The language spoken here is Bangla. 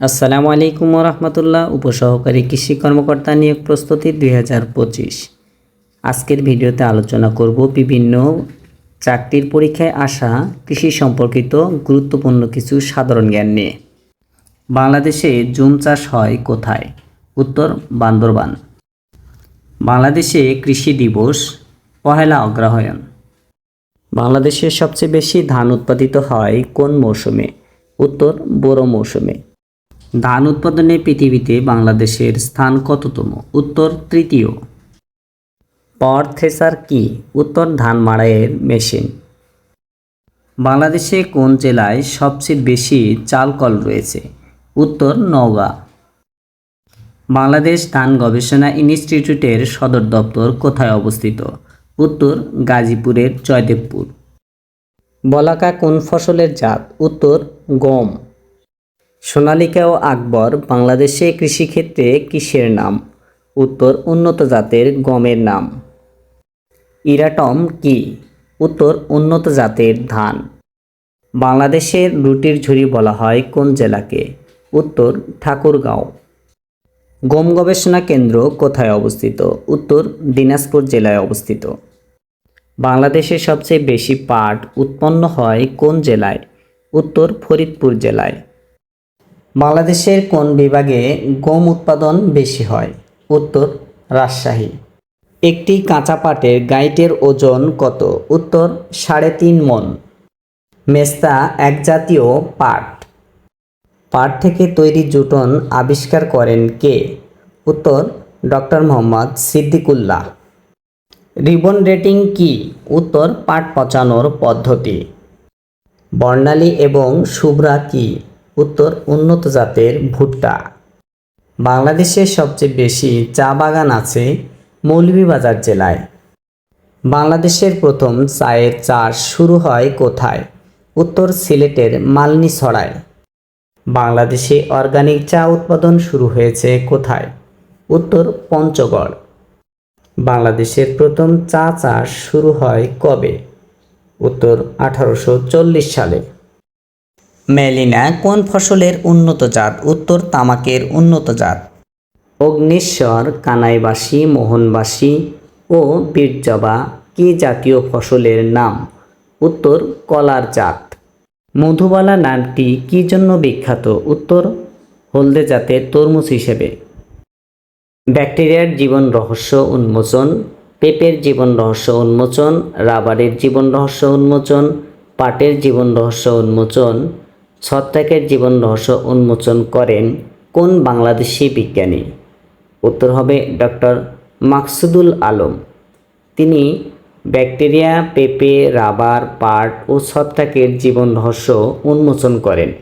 আসসালামু আলাইকুম রহমতুল্লাহ উপসহকারী কৃষি কর্মকর্তা নিয়োগ প্রস্তুতি দুই হাজার পঁচিশ। আজকের ভিডিওতে আলোচনা করব বিভিন্ন চাকরির পরীক্ষায় আসা কৃষি সম্পর্কিত গুরুত্বপূর্ণ কিছু সাধারণ জ্ঞান নিয়ে। বাংলাদেশে জুম চাষ হয় কোথায়? উত্তর, বান্দরবান। বাংলাদেশে কৃষি দিবস, পহেলা অগ্রহায়ণ। বাংলাদেশে সবচেয়ে বেশি ধান উৎপাদিত হয় কোন মৌসুমে? উত্তর, বোরো মৌসুমে। ধান উৎপাদনে পৃথিবীতে বাংলাদেশের স্থান কততম? উত্তর তৃতীয়। পাওয়ার থ্রেসার কি? উত্তর ধান মাড়াইয়ের মেশিন। বাংলাদেশে কোন জেলায় সবচেয়ে বেশি চাল কল রয়েছে? উত্তর নওগাঁ। বাংলাদেশ ধান গবেষণা ইনস্টিটিউটের সদর দপ্তর কোথায় অবস্থিত? উত্তর গাজীপুরের জয়দেবপুর। বলাকা কোন ফসলের জাত? উত্তর গম। সোনালিকা ও আকবর বাংলাদেশে কৃষিক্ষেত্রে কিসের নাম? উত্তর, উন্নত জাতের গমের নাম। ইরাটম কি? উত্তর, উন্নত জাতের ধান। বাংলাদেশের রুটির ঝুড়ি বলা হয় কোন জেলাকে? উত্তর, ঠাকুরগাঁও। গম গবেষণা কেন্দ্র কোথায় অবস্থিত? উত্তর, দিনাজপুর জেলায় অবস্থিত। বাংলাদেশে সবচেয়ে বেশি পাট উৎপন্ন হয় কোন জেলায়? উত্তর, ফরিদপুর জেলায়। বাংলাদেশের কোন বিভাগে গম উৎপাদন বেশি হয়? উত্তর, রাজশাহী। একটি কাঁচা পাটের গাইটের ওজন কত? উত্তর, সাড়ে তিন মন। মেস্তা এক জাতীয় পাট। পাট থেকে তৈরি জুটন আবিষ্কার করেন কে? উত্তর, doctor Mohammad Siddiqullah. Ribbon retting কি? উত্তর, পাট পচানোর পদ্ধতি। বর্ণালী এবং শুভ্রা কি? উত্তর, উন্নত জাতের ভুট্টা। বাংলাদেশে সবচেয়ে বেশি চা বাগান আছে মৌলভীবাজার জেলায়। বাংলাদেশের প্রথম চায়ের চাষ শুরু হয় কোথায়? উত্তর, সিলেটের মালনি ছড়ায় বাংলাদেশে অর্গানিক চা উৎপাদন শুরু হয়েছে কোথায়? উত্তর, পঞ্চগড়। বাংলাদেশের প্রথম চা চাষ শুরু হয় কবে? উত্তর, আঠারোশো চল্লিশ সালে। মেলিনা, কোন ফসলের উন্নত জাত? উত্তর, তামাকের উন্নত জাত। অগ্নিশ্বর, কানাইবাসী, মোহনবাসী ও বীরজবা, কি জাতীয় ফসলের নাম? উত্তর, কলার জাত। মধুবালা নামটি কি জন্য বিখ্যাত? উত্তর, হলদে জাতের তরমুজ হিসেবে। ব্যাকটেরিয়ার জীবন রহস্য উন্মোচন, পেপের জীবন রহস্য উন্মোচন, রাবারের জীবন রহস্য উন্মোচন, পাটের জীবন রহস্য উন্মোচন ছত্রাকের জীবন রহস্য উন্মোচন করেন কোন বাংলাদেশি বিজ্ঞানী? উত্তর হবে ডক্টর মাকসুদুল আলম। তিনি ব্যাকটেরিয়া, পেঁপে, রাবার, পাট ও ছত্রাকের জীবন রহস্য উন্মোচন করেন।